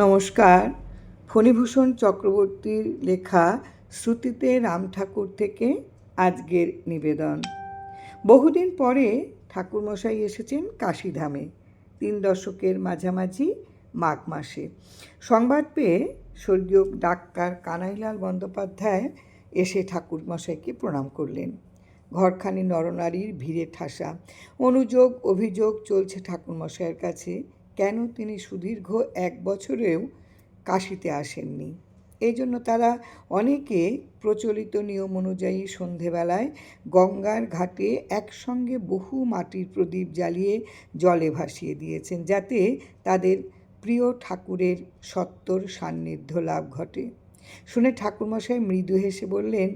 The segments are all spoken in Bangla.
নমস্কার। ফণীভূষণ চক্রবর্তীর লেখা শ্রুতিতে রাম ঠাকুর থেকে আজকের নিবেদন। বহুদিন পরে ঠাকুরমশাই এসেছেন কাশীধামে, তিন দশকের মাঝামাঝি মাঘ মাসে। সংবাদ পেয়ে স্বর্গীয় ডাক্তার কানাইলাল বন্দ্যোপাধ্যায় এসে ঠাকুরমশাইকে প্রণাম করলেন। ঘরখানি নরনারীর ভিড়ে ঠাসা। অনুযোগ, অভিযোগ চলছে ঠাকুরমশাইয়ের কাছে। কেন তিনি সুদীর্ঘ এক বছরেও কাশিতে আসেননি? এই জন্য তারা অনেকে প্রচলিত নিয়ম অনুযায়ী সন্ধেবেলায় গঙ্গার ঘাটে একসঙ্গে বহু মাটির প্রদীপ জ্বালিয়ে জলে ভাসিয়ে দিয়েছেন, যাতে তাদের প্রিয় ঠাকুরের সত্তর সান্নিধ্য লাভ ঘটে। শুনে ঠাকুরমশাই মৃদু হেসে বললেন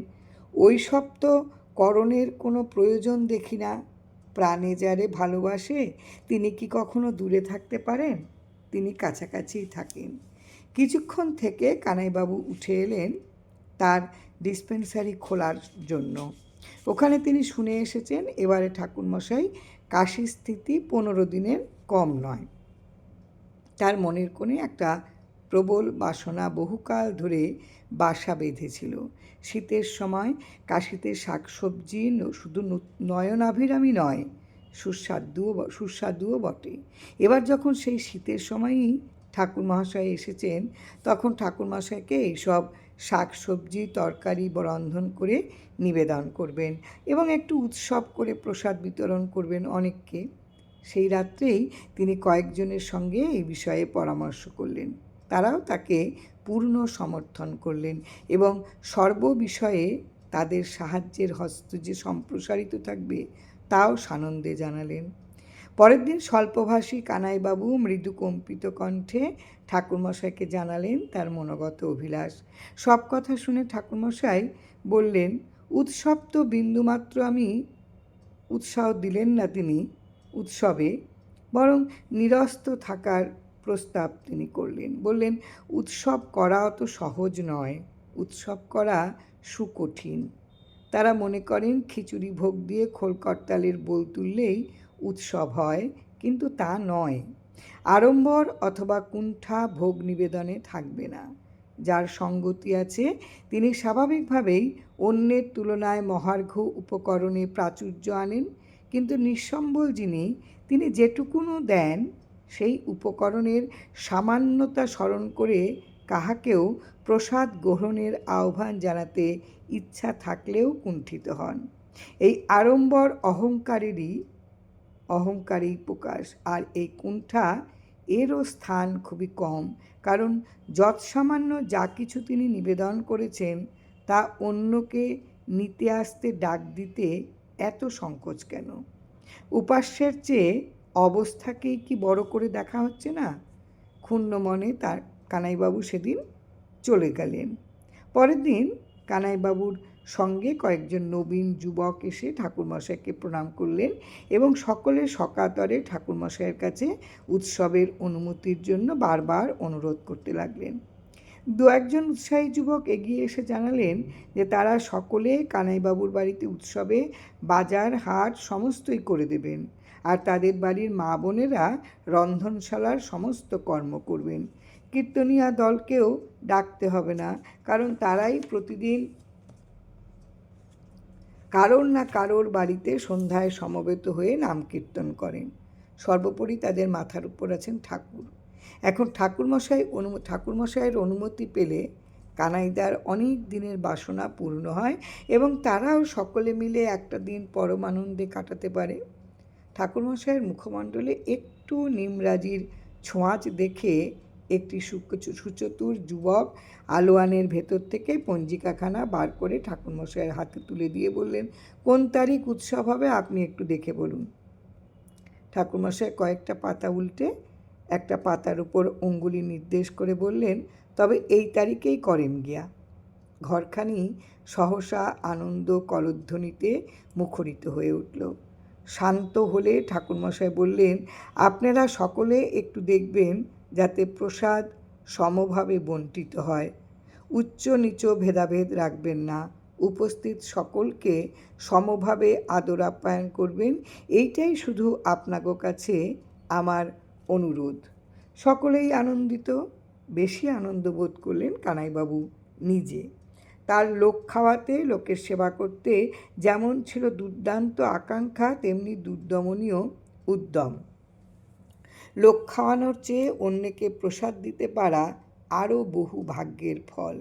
ওই সব তো করণের কোনো প্রয়োজন দেখি না। প্রাণে যারে ভালোবাসে, তিনি কি কখনো দূরে থাকতে পারেন? তিনি কাছাকাছিই থাকেন। কিছুক্ষণ থেকে কানাইবাবু উঠে এলেন তার ডিসপেন্সারি খোলার জন্য। ওখানে তিনি শুনে এসেছেন, এবারে ঠাকুরমশাই কাশি স্থিতি পনেরো দিনের কম নয়। তার মনের কোণে একটা প্রবল বাসনা বহুকাল ধরে বাসা বেঁধেছিল। শীতের সময় কাশিতে শাকসবজি শুধু নয়নাভিরামী নয়, সুস্বাদুও সুস্বাদুও বটে। এবার যখন সেই শীতের সময়ই ঠাকুর মহাশয় এসেছেন, তখন ঠাকুর মহাশয়কে এইসব শাক সবজি তরকারি রন্ধন করে নিবেদন করবেন এবং একটু উৎসব করে প্রসাদ বিতরণ করবেন অনেককে। সেই রাত্রেই তিনি কয়েকজনের সঙ্গে এই বিষয়ে পরামর্শ করলেন। তারাও তাকে পূর্ণ সমর্থন করলেন এবং সর্ববিষয়ে তাদের সাহায্যের হস্ত যে সম্প্রসারিত থাকবে, তাও সানন্দে জানালেন। পরের দিন স্বল্পভাষী কানাইবাবু মৃদু কম্পিত কণ্ঠে ঠাকুরমশাইকে জানালেন তার মনোগত অভিলাষ। সব কথা শুনে ঠাকুরমশাই বললেন, উৎসব তো বিন্দুমাত্র আমি উৎসাহ দিলেন না তিনি উৎসবে, বরং নিরস্ত থাকার প্রস্তাব তিনি করলেন। বললেন, উৎসব করা অত সহজ নয়। উৎসব করা সুকঠিন। তারা মনে করেন, খিচুড়ি ভোগ দিয়ে খোলকর্তালের বোল তুললেই উৎসব হয়, কিন্তু তা নয়। আড়ম্বর অথবা কুণ্ঠা ভোগ নিবেদনে থাকবে না। যার সঙ্গতি আছে, তিনি স্বাভাবিকভাবেই অন্যের তুলনায় মহার্ঘ উপকরণে প্রাচুর্য আনেন, কিন্তু নিঃসম্বল যিনি, তিনি যেটুকুনও দেন সেই উপকরণের সামান্যতা স্মরণ করে কাহাকেও প্রসাদ গ্রহণের আহ্বান জানাতে ইচ্ছা থাকলেও কুণ্ঠিত হন। এই আড়ম্বর অহংকারেরই অহংকারী প্রকাশ। আর এই কুণ্ঠা এরও স্থান খুবই কম। কারণ যৎসামান্য যা কিছু তিনি নিবেদন করেছেন, তা অন্যকে নিতে আসতে ডাক দিতে এত সংকোচ কেন? উপাস্যের চেয়ে অবস্থাকেই কি বড় করে দেখা হচ্ছে না? ক্ষুণ্ণ মনে তার কানাইবাবু সেদিন চলে গেলেন। পরের দিন কানাইবাবুর সঙ্গে কয়েকজন নবীন যুবক এসে ঠাকুরমশাইকে প্রণাম করলেন এবং সকলে সকাতরে ঠাকুরমশাইয়ের কাছে উৎসবের অনুমতির জন্য বারবার অনুরোধ করতে লাগলেন। দু একজন উৎসাহী যুবক এগিয়ে এসে জানালেন যে তারা সকলে কানাইবাবুর বাড়িতে উৎসবে বাজার, হাট সমস্তই করে দেবেন। আর তাদের বাড়ির মা বোনেরা রন্ধনশালার সমস্ত কর্ম করবেন। কীর্তনিয়া দলকেও ডাকতে হবে না, কারণ তারাই প্রতিদিন কারোর না কারোর বাড়িতে সন্ধ্যায় সমবেত হয়ে নাম কীর্তন করেন। সর্বোপরি তাদের মাথার উপর আছেন ঠাকুর। এখন ঠাকুরমশাই অনু, ঠাকুরমশাইয়ের অনুমতি পেলে কানাইদার অনেক দিনের বাসনা পূর্ণ হয় এবং তারাও সকলে মিলে একটা দিন পরমানন্দে কাটাতে পারে। ঠাকুরমশাইয়ের মুখমণ্ডলে একটু নিমরাজির ছোঁয়াচ দেখে একটি সুচতুর যুবক আলোয়ানের ভেতর থেকে পঞ্জিকাখানা বার করে ঠাকুরমশাইয়ের হাতে তুলে দিয়ে বললেন, কোন তারিখ উৎসব হবে আপনি একটু দেখে বলুন। ঠাকুরমশাই কয়েকটা পাতা উল্টে একটা পাতার উপর অঙ্গুলি নির্দেশ করে বললেন, তবে এই তারিখেই করেন গিয়া। ঘরখানি সহসা আনন্দ কলধ্বনিতে মুখরিত হয়ে উঠল। শান্ত হলে ঠাকুরমশাই বললেন, আপনারা সকলে একটু দেখবেন যাতে প্রসাদ সমভাবে বন্টিত হয়। উচ্চ নিচ ভেদাভেদ রাখবেন না। উপস্থিত সকলকে সমভাবে আদর আপ্যায়ন করবেন। এইটাই শুধু আপনাগো কাছে আমার অনুরোধ। সকলেই আনন্দিত, বেশি আনন্দ বোধ করলেন কানাইবাবু নিজে। তার লোক খাওয়াতে, লোকের সেবা করতে, যেমন ছিল দুর্দান্ত আকাঙ্ক্ষা, তেমনি দুর্দমনীয় উদ্যম। লোক খাওয়ানোর চেয়ে অন্যকে প্রসাদ দিতে পারা আরও বহু ভাগ্যের ফল।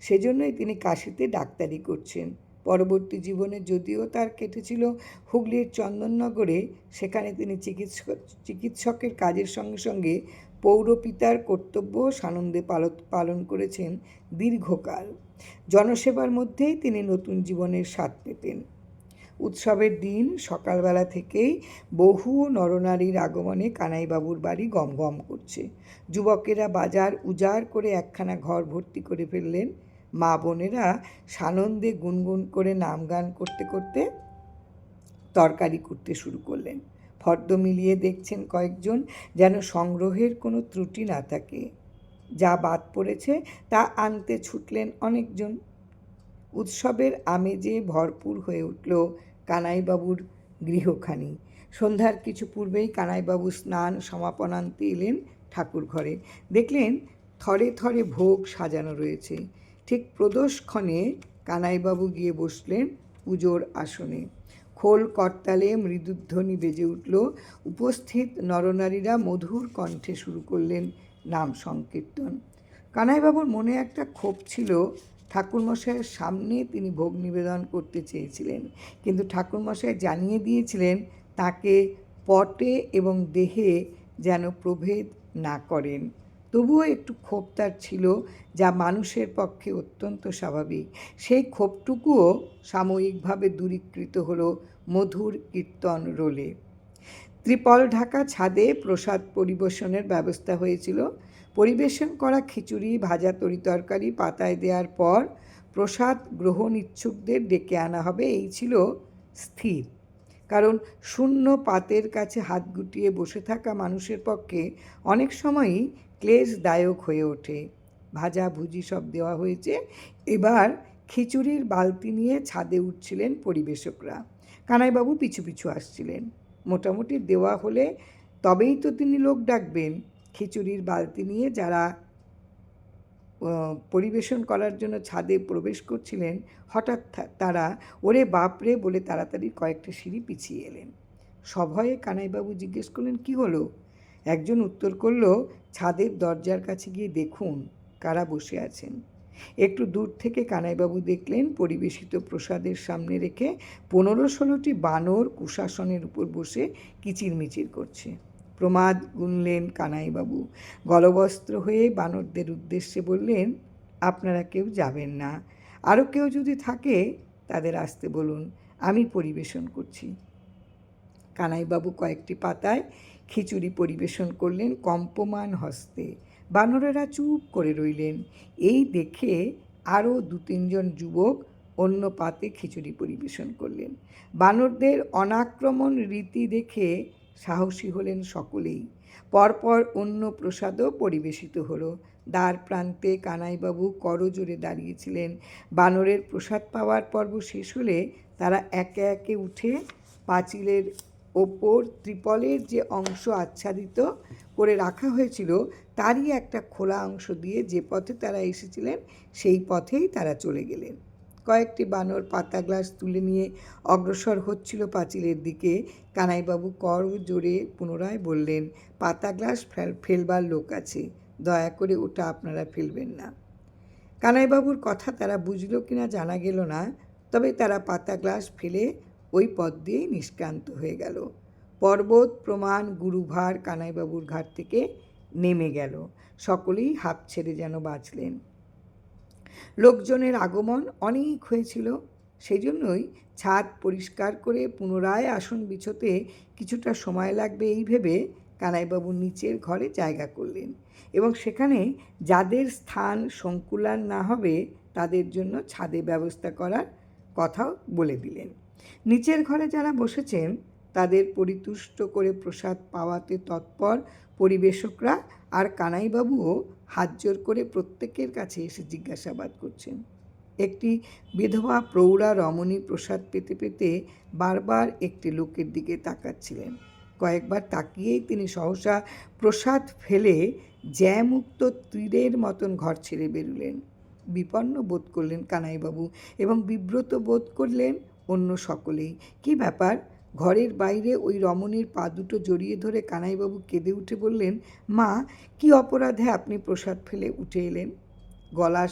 সেজন্যই তিনি কাশিতে ডাক্তারি করছেন। পরবর্তী জীবনে যদিও তার কেটেছিল হুগলির চন্দননগরে, সেখানে তিনি চিকিৎসক, চিকিৎসকের কাজের সঙ্গে সঙ্গে পৌরপিতার কর্তব্য সানন্দে পালন করেছেন দীর্ঘকাল। জনসেবার মধ্যেই তিনি নতুন জীবনের স্বাদ পেতেন। উৎসবের দিন সকালবেলা থেকেই বহু নরনারীর আগমনে কানাইবাবুর বাড়ি গম গম করছে। যুবকেরা বাজার উজাড় করে একখানা ঘর ভর্তি করে ফেললেন। মা বোনেরা সানন্দে গুনগুন করে নাম গান করতে করতে তরকারি করতে শুরু করলেন। ফর্দ মিলিয়ে দেখছেন কয়েকজন যেন সংগ্রহের কোনো ত্রুটি না থাকে। যা বাদ পড়েছে তা আনতে ছুটলেন অনেকজন। উৎসবের আমেজে ভরপুর হয়ে উঠল কানাইবাবুর গৃহখানি। সন্ধ্যার কিছু পূর্বেই কানাইবাবু স্নান সমাপনান্তে এলেন ঠাকুর ঘরে দেখলেন থরে থরে ভোগ সাজানো রয়েছে। ঠিক প্রদোষক্ষণে কানাইবাবু গিয়ে বসলেন পুজোর আসনে। খোল করতালে মৃদুধ্বনি বেজে উঠল। উপস্থিত নরনারীরা মধুর কণ্ঠে শুরু করলেন নাম সংকীর্তন। কানাইবাবুর মনে একটা ক্ষোভ ছিল, ঠাকুরমশাইয়ের সামনে তিনি ভোগ নিবেদন করতে চেয়েছিলেন। কিন্তু ঠাকুরমশাই জানিয়ে দিয়েছিলেন, তাকে পটে এবং দেহে যেন প্রভেদ না করেন। তবুও একটু ক্ষোভ তার ছিল, যা মানুষের পক্ষে অত্যন্ত স্বাভাবিক। সেই ক্ষোভটুকুও সাময়িকভাবে দূরীকৃত হলো মধুর কীর্তন রোলে। ত্রিপল ঢাকা ছাদে প্রসাদ পরিবেশনের ব্যবস্থা হয়েছিল। পরিবেশন করা খিচুড়ি, ভাজা তরিতরকারি পাতায় দেওয়ার পর প্রসাদ গ্রহণ ইচ্ছুকদের ডেকে আনা হবে। এই ছিল স্থির। কারণ শূন্য পাতের কাছে হাত গুটিয়ে বসে থাকা মানুষের পক্ষে অনেক সময়ই ক্লেশদায়ক হয়ে ওঠে। ভাজা ভুজি সব দেওয়া হয়েছে। এবার খিচুড়ির বালতি নিয়ে ছাদে উঠছিলেন পরিবেশকরা। কানাইবাবু পিছু পিছু আসছিলেন। মোটামুটি দেওয়া হলে তবেই তো তিনি লোক ডাকবেন। খিচুড়ির বালতি নিয়ে যারা পরিবেশন করার জন্য ছাদে প্রবেশ করছিলেন, হঠাৎ তারা ওরে বাপরে বলে তাড়াতাড়ি কয়েকটা সিঁড়ি পিছিয়ে এলেন। সভয়ে কানাইবাবু জিজ্ঞেস করলেন, কি হলো? একজন উত্তর করল, ছাদের দরজার কাছে গিয়ে দেখুন কারা বসে আছেন। একটু দূর থেকে কানাইবাবু দেখলেন পরিবেশিত প্রসাদের সামনে রেখে পনেরো ষোলোটি বানর কুশাসনের উপর বসে কিচিরমিচির করছে। প্রমাদ গুনলেন কানাইবাবু। গলবস্ত্র হয়ে বানরদের উদ্দেশ্যে বললেন, আপনারা কেউ যাবেন না। আরও কেউ যদি থাকে, তাদের আসতে বলুন। আমি পরিবেশন করছি। কানাইবাবু কয়েকটি পাতায় খিচুড়ি পরিবেশন করলেন কম্পমান হস্তে। বানরেরা চুপ করে রইলেন। এই দেখে আরও দু তিনজন যুবক অন্য পাতে খিচুড়ি পরিবেশন করলেন। বানরদের অনাক্রমণ রীতি দেখে সাহসী হলেন সকলেই। পরপর অন্য প্রসাদও পরিবেশিত হলো। দ্বার প্রান্তে কানাইবাবু করজোরে দাঁড়িয়েছিলেন। বানরের প্রসাদ পাওয়ার পর্ব শেষ হলে তারা একে একে উঠে পাঁচিলের ওপর ত্রিপলের যে অংশ আচ্ছাদিত করে রাখা হয়েছিল, তারই একটা খোলা অংশ দিয়ে যে পথে তারা এসেছিলেন, সেই পথেই তারা চলে গেলেন। কয়েকটি বানর পাতা গ্লাস তুলে নিয়ে অগ্রসর হচ্ছিল পাঁচিলের দিকে। কানাইবাবু কর জোরে পুনরায় বললেন, পাতা গ্লাস ফেলবার লোক আছে, দয়া করে ওটা আপনারা ফেলবেন না। কানাইবাবুর কথা তারা বুঝলো কিনা জানা গেল না, তবে তারা পাতা গ্লাস ফেলে ওই পথ দিয়েই নিষ্ক্রান্ত হয়ে গেল। পর্বত, প্রমাণ, গুরুভার, কানাইবাবুর ঘাট থেকে নেমে গেল। সকলেই হাফ ছেড়ে যেন বাঁচলেন। লোকজনের আগমন অনেক হয়েছিল। সেই জন্যই ছাদ পরিষ্কার করে পুনরায় আসন বিছোতে কিছুটা সময় লাগবে এই ভেবে কানাইবাবু নিচের ঘরে জায়গা করলেন এবং সেখানে যাদের স্থান সংকুলান না হবে তাদের জন্য ছাদে ব্যবস্থা করার কথাও বলে দিলেন। নিচের ঘরে যারা বসেছেন, তাদের পরিতুষ্ট করে প্রসাদ পাওয়াতে তৎপর পরিবেশকরা আর কানাইবাবুও হাত জোর করে প্রত্যেকের কাছে এসে জিজ্ঞাসাবাদ করছেন। একটি বিধবা প্রৌঢ়া রমণী প্রসাদ পেতে পেতে বারবার একটি লোকের দিকে তাকাচ্ছিলেন। কয়েকবার তাকিয়েই তিনি সহসা প্রসাদ ফেলে জ্যামুক্ত তীরের মতন ঘর ছেড়ে বেরুলেন। বিপন্ন বোধ করলেন কানাইবাবু এবং বিব্রত বোধ করলেন অন্য সকলেই। কি ব্যাপার? ঘরের বাইরে ওই রমণীর পা দুটো জড়িয়ে ধরে কানাইবাবু কেঁদে উঠে বললেন, মা, কি অপরাধে আপনি প্রসাদ ফেলে উঠে এলেন? গলার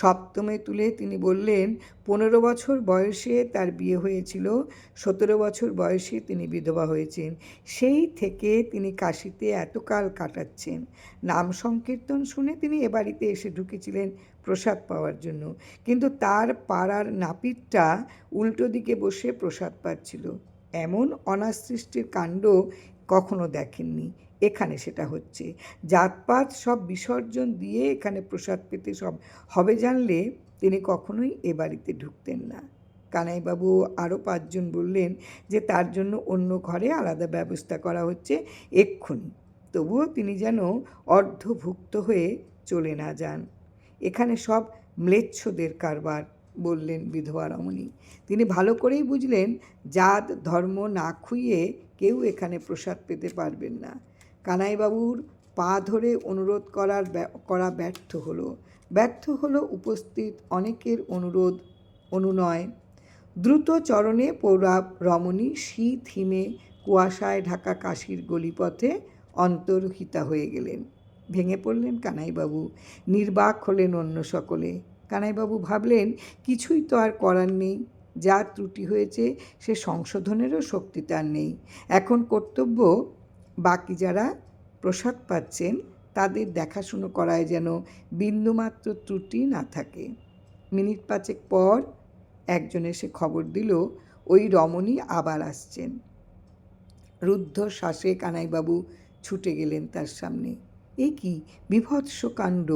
সপ্তমে তুলে তিনি বললেন, পনেরো বছর বয়সে তার বিয়ে হয়েছিল, সতেরো বছর বয়সে তিনি বিধবা হয়েছেন। সেই থেকে তিনি কাশিতে এতকাল কাটাচ্ছেন। নাম সংকীর্তন শুনে তিনি এ বাড়িতে এসে ঢুকেছিলেন প্রসাদ পাওয়ার জন্য। কিন্তু তার পাড়ার নাপিতটা উল্টো দিকে বসে প্রসাদ পাচ্ছিল। এমন অনাসৃষ্টির কাণ্ড কখনো দেখেননি। এখানে সেটা হচ্ছে। জাতপাত সব বিসর্জন দিয়ে এখানে প্রসাদ পেতে সব হবে জানলে তিনি কখনোই এ বাড়িতে ঢুকতেন না। কানাইবাবু আরও পাঁচজন বললেন যে তার জন্য অন্য ঘরে আলাদা ব্যবস্থা করা হচ্ছে এক্ষুনি। তবুও তিনি যেন অর্ধভুক্ত হয়ে চলে না যান। এখানে সব ম্লেচ্ছদের কারবার বললেন বিধবা রমণী। তিনি ভালো করেই বুঝলেন জাত, ধর্ম না খুইয়ে কেউ এখানে প্রসাদ পেতে পারবেন না। কানাইবাবুর পা ধরে অনুরোধ করার করা ব্যর্থ হলো। ব্যর্থ হলো উপস্থিত অনেকের অনুরোধ, অনুনয়। দ্রুত চরণে পৌরা রমণী শীত হিমে কুয়াশায় ঢাকা কাশির গলিপথে অন্তর্হিতা হয়ে গেলেন। ভেঙে পড়লেন কানাইবাবু, নির্বাক হলেন অন্য সকলে। কানাইবাবু ভাবলেন, কিছুই তো আর করার নেই, যা ত্রুটি হয়েছে সে সংশোধনেরও শক্তি তার নেই। এখন কর্তব্য বাকি যারা প্রসাদ পাচ্ছেন, তাদের দেখাশুনো করায় যেন বিন্দুমাত্র ত্রুটি না থাকে। মিনিট পাঁচেক পর একজন এসে খবর দিল, ওই রমণী আবার আসছেন। রুদ্ধ শ্বাসে কানাইবাবু ছুটে গেলেন তার সামনে। এ কি বিভৎস কাণ্ড!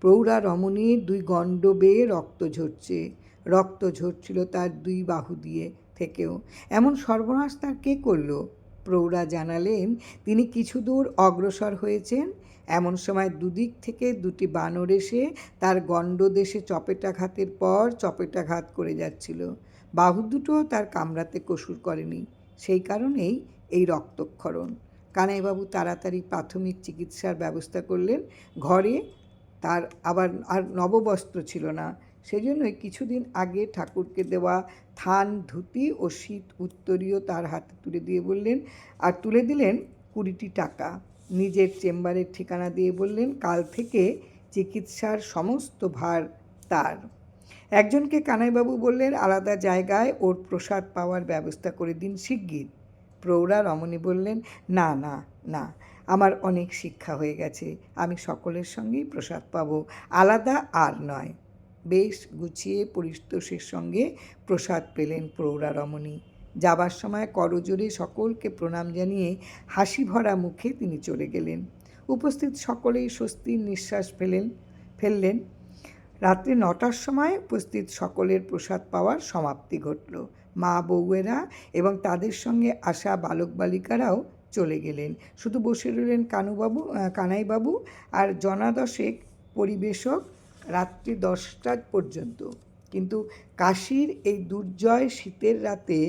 প্রৌঢ়া রমণীর দুই গণ্ড বেয়ে রক্ত ঝরছে। রক্ত ঝরছিল তার দুই বাহু দিয়ে থেকেও। এমন সর্বনাশ তার কে করল? প্রৌঢ়া জানালেন, তিনি কিছু দূর অগ্রসর হয়েছেন। এমন সময় দুদিক থেকে দুটি বানর এসে তার গণ্ডদেশে চপেটাঘাতের পর চপেটাঘাত করে যাচ্ছিল। বাহু দুটো তার কামড়াতে কসুর করেনি। সেই কারণেই এই রক্তক্ষরণ। কানাইবাবু তাড়াতাড়ি প্রাথমিক চিকিৎসার ব্যবস্থা করলেন। ঘরে তার আবার আর নববস্ত্র ছিল না। সেজন্যই কিছুদিন আগে ঠাকুরকে দেওয়া থান, ধুতি ও শীত উত্তরীয় তার হাতে তুলে দিয়ে বললেন, আর তুলে দিলেন কুড়িটি টাকা। নিজের চেম্বারের ঠিকানা দিয়ে বললেন, কাল থেকে চিকিৎসার সমস্ত ভার তার। একজনকে কানাইবাবু বললেন, আলাদা জায়গায় ওর প্রসাদ পাওয়ার ব্যবস্থা করে দিন শিগগির। প্রৌঢ়া রমণী বললেন, না না না, আমার অনেক শিক্ষা হয়ে গেছে, আমি সকলের সঙ্গেই প্রসাদ পাবো, আলাদা আর নয়। বেশ গুছিয়ে পরিস্তোষের সঙ্গে প্রসাদ পেলেন প্রৌঢ়া রমণী। যাবার সময় করজোরে সকলকে প্রণাম জানিয়ে হাসি ভরা মুখে তিনি চলে গেলেন। উপস্থিত সকলেই স্বস্তির নিঃশ্বাস ফেলেন, ফেললেন। রাত্রি নটার সময় উপস্থিত সকলের প্রসাদ পাওয়ার সমাপ্তি ঘটল। মা বউয়েরা এবং তাদের সঙ্গে আসা বালক বালিকারাও চলে গেলেন। শুধু বসে রইলেন কানুবাবু কানাইবাবু আর জনাদশেক পরিবেশক রাত্রি দশটা পর্যন্ত। কিন্তু কাশীর এই দুর্জয় শীতের রাতে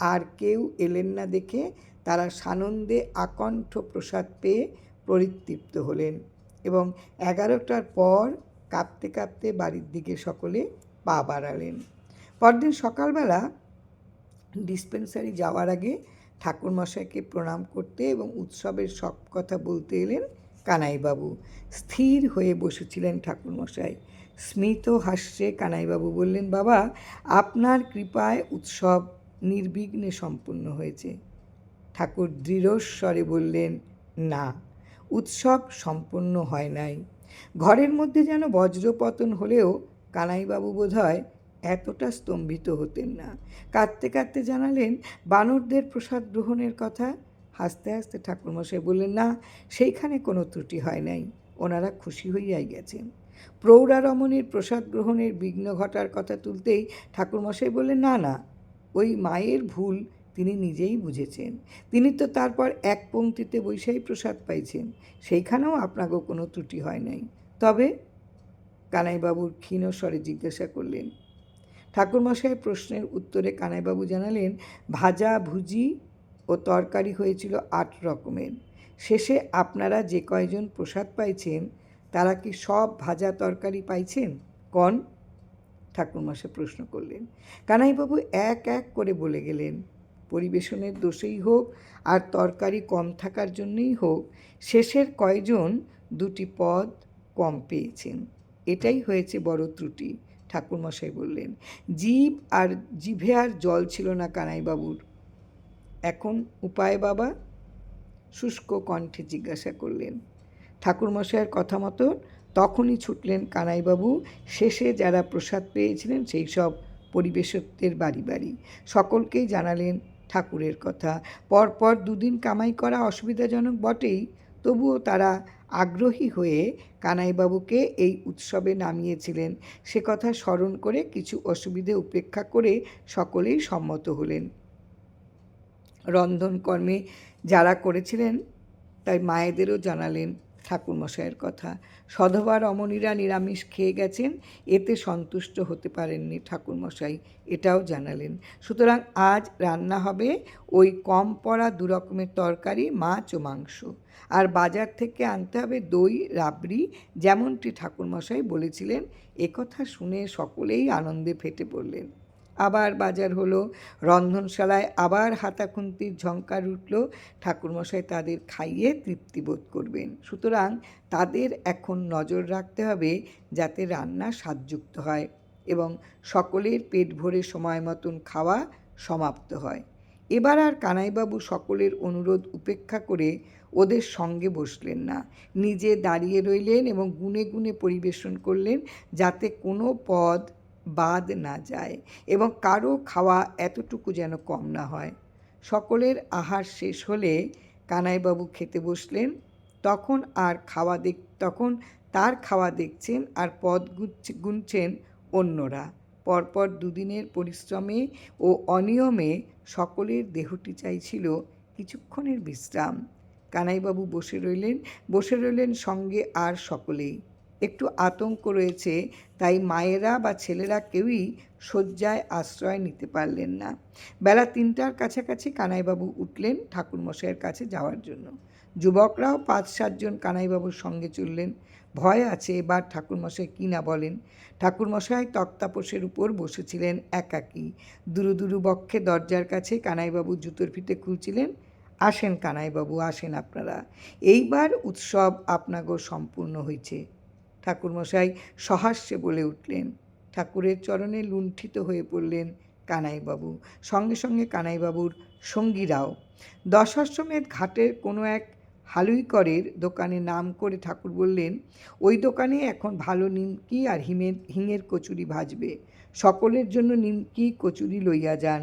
আর কেউ এলেন না দেখে তারা সানন্দে আকণ্ঠ প্রসাদ পেয়ে পরিতৃপ্ত হলেন এবং এগারোটার পর কাঁপতে কাঁপতে বাড়ির দিকে সকলে পা বাড়ালেন। পরদিন সকালবেলা ডিসপেন্সারি যাওয়ার আগে ঠাকুরমশাইকে প্রণাম করতে এবং উৎসবের সব কথা বলতে এলেন কানাইবাবু। স্থির হয়ে বসেছিলেন ঠাকুরমশাই। স্মিত হাস্যে কানাইবাবু বললেন, বাবা, আপনার কৃপায় উৎসব নির্বিঘ্নে সম্পূর্ণ হয়েছে। ঠাকুর দৃঢ়স্বরে বললেন, না, উৎসব সম্পন্ন হয় নাই। ঘরের মধ্যে যেন বজ্রপতন হলেও কানাইবাবু বোধহয় এতটা স্তম্ভিত হতেন না। কাঁদতে কাঁদতে জানালেন, বানরদের প্রসাদ গ্রহণের কথা হাসতে হাসতে ঠাকুরমশাই বললেন, না, সেইখানে কোনো ত্রুটি হয় নাই। ওনারা খুশি হইয়াই গেছেন প্রৌঢ়া রমণীর প্রসাদ গ্রহণের বিঘ্ন ঘটার কথা তুলতেই ঠাকুরমশাই বললেন, না না, ওই মায়ের ভুল তিনি নিজেই বুঝেছেন। তিনি তো তারপর এক পংক্তিতে বৈশাই প্রসাদ পাইছেন। সেইখানেও আপনাকেও কোনো ত্রুটি হয় নাই। তবে? কানাইবাবুর ক্ষীণ স্বরে জিজ্ঞাসা করলেন। ঠাকুরমশাই প্রশ্নের উত্তরে কানাইবাবু জানালেন, ভাজা ভুজি ও তরকারি হয়েছিল আট রকমের। শেষে আপনারা যে কয়জন প্রসাদ পাইছেন, তারা কি সব ভাজা তরকারি পাইছেন? কন? ঠাকুরমশাই প্রশ্ন করলেন। কানাইবাবু এক এক করে বলে গেলেন, পরিবেশনের দোষেই হোক আর তরকারি কম থাকার জন্যই হোক, শেষের কয়জন দুটি পদ কম পেয়েছেন। এটাই হয়েছে বড় ত্রুটি, ঠাকুরমশাই বললেন। জীব আর জিভে আর জল ছিল না কানাইবাবুর। এখন উপায় বাবা? শুষ্ক কণ্ঠে জিজ্ঞাসা করলেন। ঠাকুরমশাইয়ের কথা মতো তখনই ছুটলেন কানাইবাবু। শেষে যারা প্রসাদ পেয়েছিলেন সেই সব পরিবেশকদের বাড়ি বাড়ি। সকলকেই জানালেন ঠাকুরের কথা। পরপর দুদিন কামাই করা অসুবিধাজনক বটেই, তবুও তারা আগ্রহী হয়ে কানাইবাবুকে এই উৎসবে নামিয়েছিলেন। সে কথা স্মরণ করে কিছু অসুবিধে উপেক্ষা করে সকলেই সম্মত হলেন। রন্ধন কর্মে যারা করেছিলেন, তাই মায়েদেরও জানালেন ঠাকুরমশাইয়ের কথা। সধবা রমণীরা নিরামিষ খেয়ে গেছেন, এতে সন্তুষ্ট হতে পারেননি ঠাকুরমশাই, এটাও জানালেন। সুতরাং আজ রান্না হবে ওই কম পড়া দু রকমের তরকারি, মাছ ও মাংস। আর বাজার থেকে আনতে হবে দই, রাবড়ি, যেমনটি ঠাকুরমশাই বলেছিলেন, একথা শুনে সকলেই আনন্দে ফেটে পড়লেন। আবার বাজার হলো। রন্ধনশালায় আবার হাতাখুন্তির ঝঙ্কার উঠল। ঠাকুরমশাই তাদের খাইয়ে তৃপ্তি বোধ করবেন। সুতরাং তাদের এখন নজর রাখতে হবে যাতে রান্না স্বাদযুক্ত হয় এবং সকলের পেট ভরে সময় মতন খাওয়া সমাপ্ত হয়। এবার আর কানাইবাবু সকলের অনুরোধ উপেক্ষা করে ওদের সঙ্গে বসলেন না। নিজে দাঁড়িয়ে রইলেন এবং গুনে গুনে পরিবেশন করলেন যাতে কোনো পদ বাদ না যায় এবং কারও খাওয়া এতটুকু যেন কম না হয়। সকলের আহার শেষ হলে কানাইবাবু খেতে বসলেন। তখন আর খাওয়া দেখ, তখন তার খাওয়া দেখছেন আর পদ গুনছেন অন্যরা। পরপর দুদিনের পরিশ্রমে ও অনিয়মে সকলের দেহটি চাইছিল কিছুক্ষণের বিশ্রাম। কানাইবাবু বসে রইলেন বসে রইলেন সঙ্গে আর সকলেই। একটু আতঙ্ক রয়েছে, তাই মায়েরা বা ছেলেরা কেউই শয্যায় আশ্রয় নিতে পারলেন না। বেলা তিনটার কাছাকাছি কানাইবাবু উঠলেন ঠাকুরমশাইয়ের কাছে যাওয়ার জন্য। যুবকরাও পাঁচ সাতজন কানাইবাবুর সঙ্গে চললেন। ভয় আছে এবার ঠাকুরমশাই কী না বলেন। ঠাকুরমশাই তক্তাপোষের উপর বসেছিলেন একাকী। দুরু দুরু বক্ষে দরজার কাছে কানাইবাবু জুতোর ফিতে খুলছিলেন। আসেন কানাইবাবু, আসেন আপনারা। এইবার উৎসব আপনাগো সম্পূর্ণ হয়েছে ঠাকুরমশাই সহাস্যে বলে উঠলেন। ঠাকুরের চরণে লুণ্ঠিত হয়ে পড়লেন কানাইবাবু। সঙ্গে সঙ্গে কানাইবাবুর সঙ্গীরাও। দশাশ্রমের ঘাটের কোনো এক হালুইকরের দোকানে নাম করে ঠাকুর বললেন, ওই দোকানে এখন ভালো নিমকি আর হিমের হিঙের কচুরি ভাজবে। সকলের জন্য নিমকি কচুরি লইয়া যান।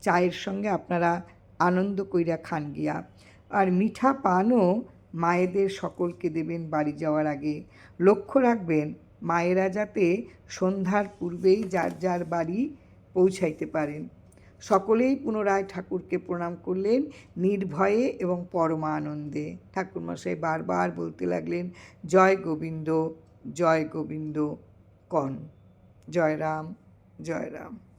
চায়ের সঙ্গে আপনারা আনন্দ কইরা খান গিয়া। আর মিঠা পানও মায়েদের সকলকে দেবেন বাড়ি যাওয়ার আগে। লক্ষ্য রাখবেন, মায়েরা যাতে সন্ধ্যার পূর্বেই যার যার বাড়ি পৌঁছাইতে পারেন। সকলেই পুনরায় ঠাকুরকে প্রণাম করলেন নির্ভয়ে এবং পরমা আনন্দে। ঠাকুরমশাই বারবার বলতে লাগলেন, জয় গোবিন্দ জয় গোবিন্দ কন। জয় রাম জয় রাম।